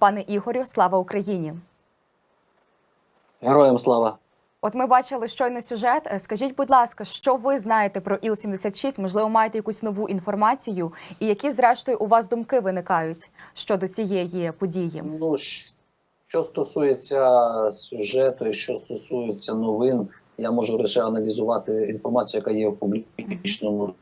Пане Ігорю, слава Україні! Героям слава! От ми бачили щойно сюжет. Е, Скажіть, будь ласка, що ви знаєте про Іл-76? Можливо, маєте якусь нову інформацію, і які, зрештою, у вас думки виникають щодо цієї події? Ну, що стосується сюжету і що стосується новин, я можу лише аналізувати інформацію, яка є в публічному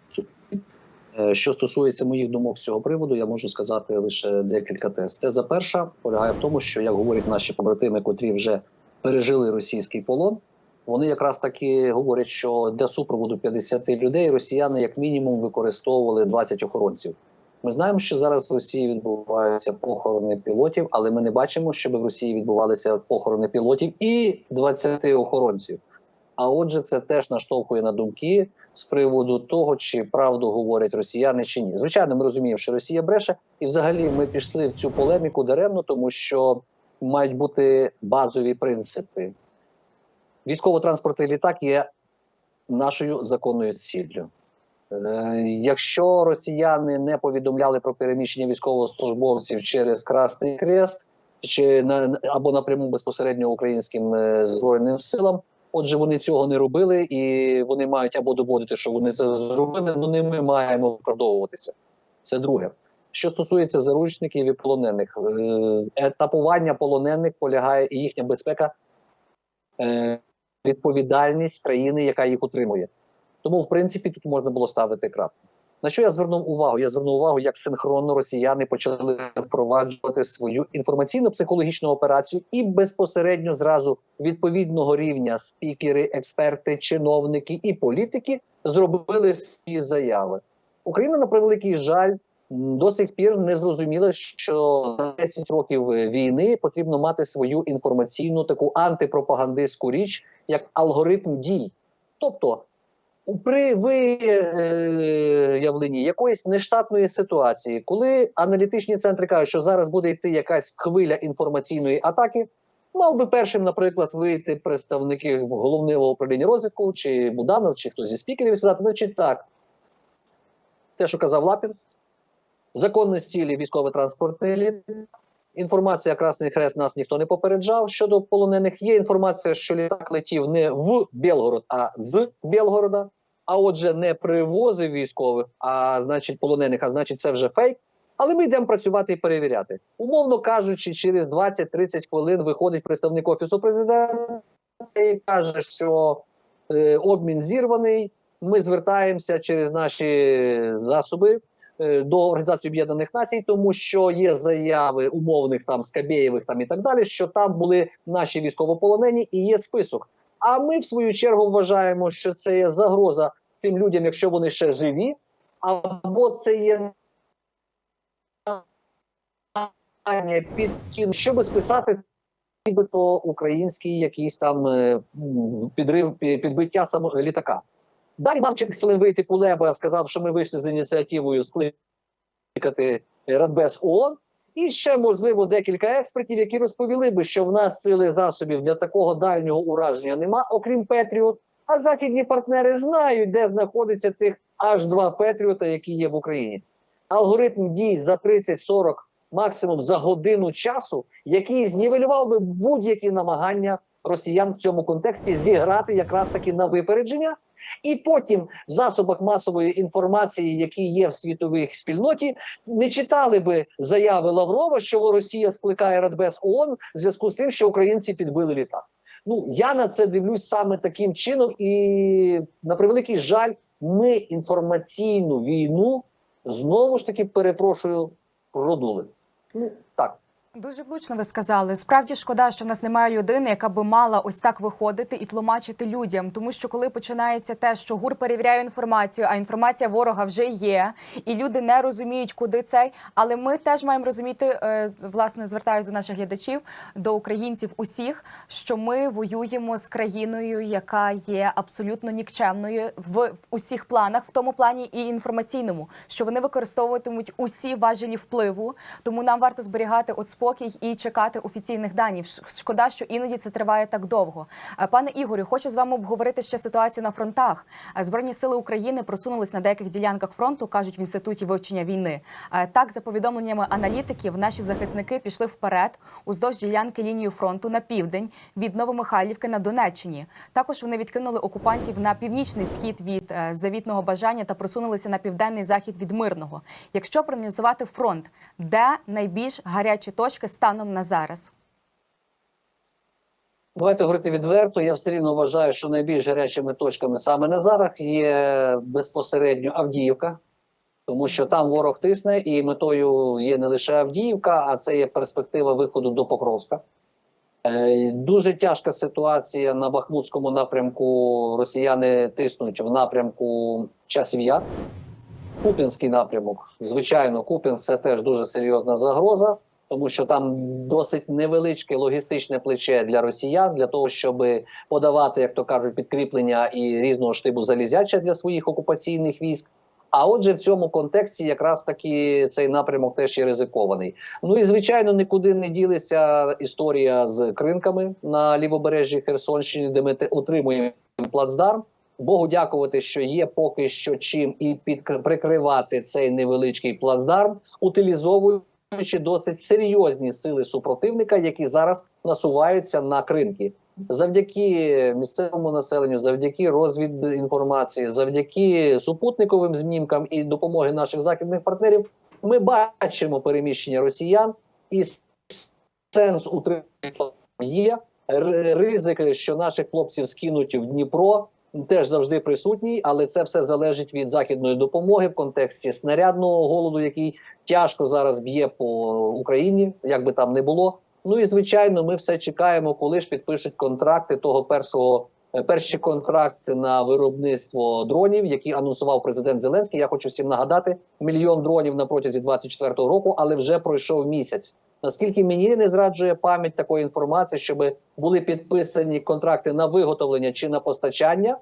Що стосується моїх думок з цього приводу, я можу сказати лише декілька тез. Теза перша полягає в тому, що як говорять наші побратими, котрі вже пережили російський полон, вони якраз таки говорять, що для супроводу 50 людей росіяни як мінімум використовували 20 охоронців. Ми знаємо, що зараз в Росії відбуваються похорони пілотів, але ми не бачимо, щоб в Росії відбувалися похорони пілотів і 20 охоронців. А отже, це теж наштовхує на думки з приводу того, чи правду говорять росіяни чи ні. Звичайно, ми розуміємо, що Росія бреше, і взагалі ми пішли в цю полеміку даремно, тому що мають бути базові принципи. Військово-транспортний літак є нашою законною ціллю. Е, Якщо росіяни не повідомляли про переміщення військовослужбовців через Красний Хрест чи на або напряму безпосередньо українським е, збройним силам, отже, вони цього не робили, і вони мають або доводити, що вони це зробили. Ну не ми маємо виправдовуватися. Це друге. Що стосується заручників і полонених, е, етапування полонених полягає і їхня безпека, е, відповідальність країни, яка їх утримує. Тому, в принципі, тут можна було ставити крапку. На що я звернув увагу? Я звернув увагу, як синхронно росіяни почали впроваджувати свою інформаційно-психологічну операцію і безпосередньо зразу відповідного рівня спікери, експерти, чиновники і політики зробили свої заяви. Україна, на превеликий жаль, до сих пір не зрозуміла, що за 10 років війни потрібно мати свою інформаційну таку антипропагандистську річ, як алгоритм дій. Тобто, при виявленні якоїсь нештатної ситуації, коли аналітичні центри кажуть, що зараз буде йти якась хвиля інформаційної атаки, мав би першим, наприклад, вийти представники головного управління розвідку, чи Буданов, чи хтось зі спікерів і сказати, значить так, те, що казав Лапін, законність цілі військово-транспортний літ. Інформація Красний Хрест нас ніхто не попереджав щодо полонених. Є інформація, що літак летів не в Білгород, а з Білгорода. А отже, не привозив військових, а значить полонених, а значить, це вже фейк. Але ми йдемо працювати і перевіряти. Умовно кажучи, через 20-30 хвилин виходить представник офісу президента і каже, що е, обмін зірваний. Ми звертаємося через наші засоби е, до Організації Об'єднаних Націй, тому що є заяви умовних там Скабєєвих там і так далі, що там були наші військовополонені, і є список. А ми, в свою чергу, вважаємо, що це є загроза тим людям, якщо вони ще живі, або це є під кін, щоб списати нібито український якийсь там е, підрив підбиття само літака. Далі мав через вийти Кулеба, сказав, що ми вийшли з ініціативою скликати Радбез ООН. І ще можливо декілька експертів, які розповіли би, що в нас сили засобів для такого дальнього ураження нема, окрім Петріот. А західні партнери знають, де знаходиться тих аж два Петріота, які є в Україні. Алгоритм дій за 30-40, максимум за годину часу, який знівелював би будь-які намагання росіян в цьому контексті зіграти якраз таки на випередження. І потім в засобах масової інформації, які є в світовій спільноті, не читали би заяви Лаврова, що Росія скликає Радбез ООН в зв'язку з тим, що українці підбили літак. Ну я на це дивлюсь саме таким чином, і на превеликий жаль, ми інформаційну війну знову ж таки перепрошую продули. Ну так. Дуже влучно ви сказали. Справді шкода, що в нас немає людини, яка би мала ось так виходити і тлумачити людям. Тому що коли починається те, що ГУР перевіряє інформацію, а інформація ворога вже є, і люди не розуміють, куди цей. Але ми теж маємо розуміти, е, власне, звертаюся до наших глядачів, до українців усіх, що ми воюємо з країною, яка є абсолютно нікчемною в, усіх планах, в тому плані і інформаційному, що вони використовуватимуть усі важелі впливу. Тому нам варто зберігати от спокій спокій і чекати офіційних даних. Шкода, що іноді це триває так довго. Е, Пане Ігорю, хочу з вами обговорити ще ситуацію на фронтах. Е, Збройні сили України просунулись на деяких ділянках фронту, кажуть в інституті вивчення війни. Е, Так, за повідомленнями аналітиків, наші захисники пішли вперед уздовж ділянки лінії фронту на південь від Новомихайлівки на Донеччині. Також вони відкинули окупантів на північний схід від завітного бажання та просунулися на південний захід від мирного. Якщо проаналізувати фронт, де найбільш гарячі точки станом на зараз? Давайте говорити відверто. Я все рівно вважаю, що найбільш гарячими точками саме на зараз є безпосередньо Авдіївка, тому що там ворог тисне, і метою є не лише Авдіївка, а це є перспектива виходу до Покровська. Е, Дуже тяжка ситуація на Бахмутському напрямку. Росіяни тиснуть в напрямку часів яр. Куп'янський напрямок. Звичайно, Куп'янськ це теж дуже серйозна загроза, тому що там досить невеличке логістичне плече для росіян для того, щоб подавати, як то кажуть, підкріплення і різного штибу залізяча для своїх окупаційних військ. А отже, в цьому контексті якраз таки цей напрямок теж є ризикований. Ну і звичайно, нікуди не ділиться історія з кринками на лівобережжі Херсонщини, де ми отримуємо плацдарм. Богу дякувати, що є поки що чим і під прикривати цей невеличкий плацдарм, утилізовуючи досить серйозні сили супротивника, які зараз насуваються на кринки. Завдяки місцевому населенню, завдяки розвідінформації, завдяки супутниковим знімкам і допомоги наших західних партнерів, ми бачимо переміщення росіян і сенс утримання є. Ризик, що наших хлопців скинуть в Дніпро, теж завжди присутній, але це все залежить від західної допомоги в контексті снарядного голоду, який тяжко зараз б'є по Україні, як би там не було. Ну і звичайно, ми все чекаємо, коли ж підпишуть контракти того першого. е, Перші контракти на виробництво дронів, які анонсував президент Зеленський. Я хочу всім нагадати: мільйон дронів на протязі 24-го року, але вже пройшов місяць. Наскільки мені не зраджує пам'ять такої інформації, щоб були підписані контракти на виготовлення чи на постачання,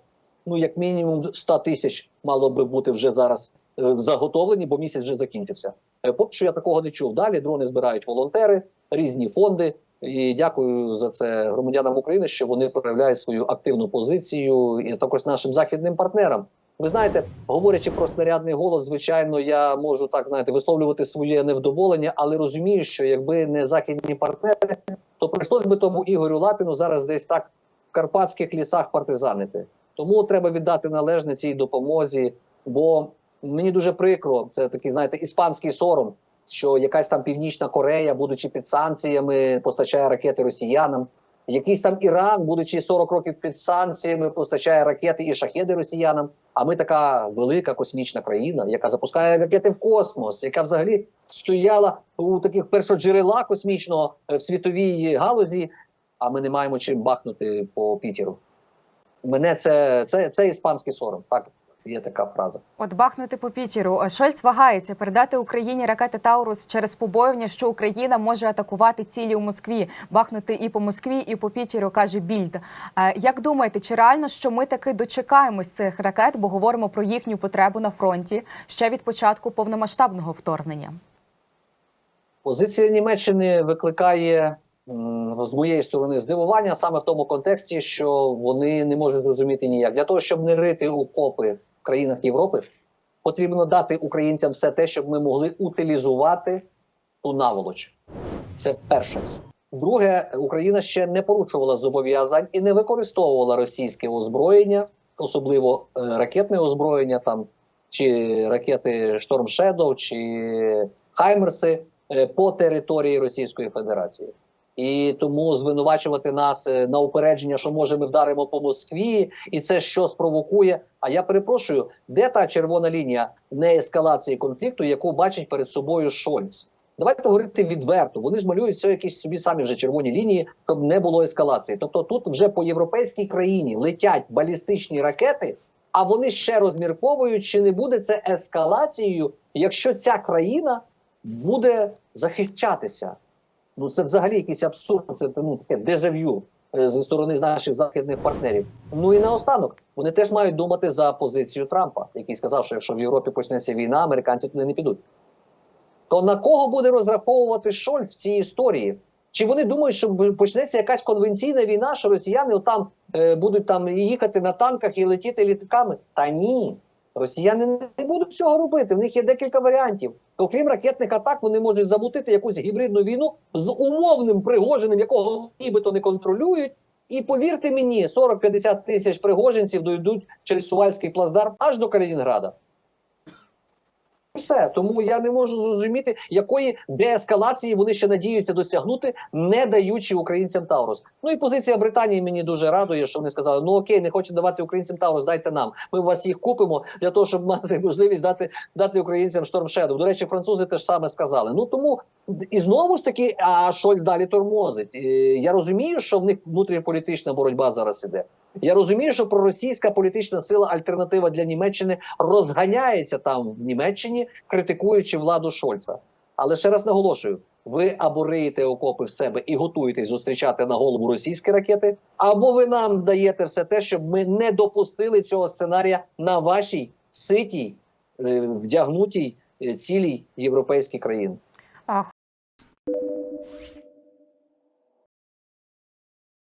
ну як мінімум 100 тисяч мало би бути вже зараз заготовлені, бо місяць вже закінчився. Е, Поки що я такого не чув. Далі дрони збирають волонтери, різні фонди. І дякую за це громадянам України, що вони проявляють свою активну позицію, і також нашим західним партнерам. Ви знаєте, говорячи про снарядний голос, звичайно, я можу так знаєте висловлювати своє невдоволення, але розумію, що якби не західні партнери, то прийшлось би тому Ігорю Лапіну зараз десь так в карпатських лісах партизанити. Тому треба віддати належне цій допомозі. Бо мені дуже прикро, це такий, знаєте, іспанський сором, що якась там Північна Корея, будучи під санкціями, постачає ракети росіянам. Якийсь там Іран, будучи 40 років під санкціями, постачає ракети і шахеди росіянам. А ми така велика космічна країна, яка запускає ракети в космос, яка взагалі стояла у таких першоджерела космічного е, в світовій галузі. А ми не маємо чим бахнути по Пітеру. Мене це, це, це іспанський сором. Так є така фраза. От бахнути по Пітеру. Шольц вагається передати Україні ракети Таурус через побоювання, що Україна може атакувати цілі у Москві, бахнути і по Москві, і по Пітеру, каже Більд. Е, Як думаєте, чи реально що ми таки дочекаємось цих ракет, бо говоримо про їхню потребу на фронті ще від початку повномасштабного вторгнення? Позиція Німеччини викликає з моєї сторони здивування саме в тому контексті, що вони не можуть зрозуміти ніяк. Для того, щоб не рити окопи країнах Європи, потрібно дати українцям все те, щоб ми могли утилізувати ту наволоч. Це перше. Друге, Україна ще не порушувала зобов'язань і не використовувала російське озброєння, особливо е, ракетне озброєння, там чи ракети Storm Shadow, чи Хаймерси е, по території Російської Федерації. І тому звинувачувати нас е, на упередження, що може ми вдаримо по Москві, і це що спровокує. А я перепрошую, де та червона лінія неескалації конфлікту, яку бачить перед собою Шольц? Давайте говорити відверто. Вони ж малюють це якісь собі самі вже червоні лінії, щоб не було ескалації. Тобто, тут вже по європейській країні летять балістичні ракети, а вони ще розмірковують, чи не буде це ескалацією, якщо ця країна буде захищатися. Ну це взагалі якийсь абсурд. Це ну таке дежавю е, зі сторони наших західних партнерів. Ну і наостанок вони теж мають думати за позицію Трампа, який сказав, що якщо в Європі почнеться війна, американці туди не підуть. то на кого буде розраховувати Шольц в цій історії? Чи вони думають, що почнеться якась конвенційна війна, що росіяни там е, будуть там їхати на танках і летіти літаками? Та ні, росіяни не будуть цього робити. В них є декілька варіантів. Окрім ракетних атак, вони можуть замутити якусь гібридну війну з умовним пригоженим, якого нібито не контролюють. І повірте мені, 40-50 тисяч пригожинців дойдуть через Сувальський плацдарм аж до Калінінграда. Все, тому я не можу зрозуміти, якої деескалації вони ще надіються досягнути, не даючи українцям Таурус. Ну і позиція Британії мені дуже радує, що вони сказали: ну окей, не хочете давати українцям Таурус, дайте нам. Ми вас їх купимо для того, щоб мати можливість дати дати українцям Шторм Shadow. До речі, французи теж саме сказали. Ну тому і знову ж таки, а Шольц далі тормозить. Я розумію, що в них внутрішньополітична боротьба зараз іде. Я розумію, що проросійська політична сила альтернатива для Німеччини розганяється там в Німеччині, критикуючи владу Шольца. Але ще раз наголошую: ви або риєте окопи в себе і готуєтесь зустрічати на голову російські ракети, або ви нам даєте все те, щоб ми не допустили цього сценарія на вашій ситій, е, вдягнутій е, цілій європейській країні.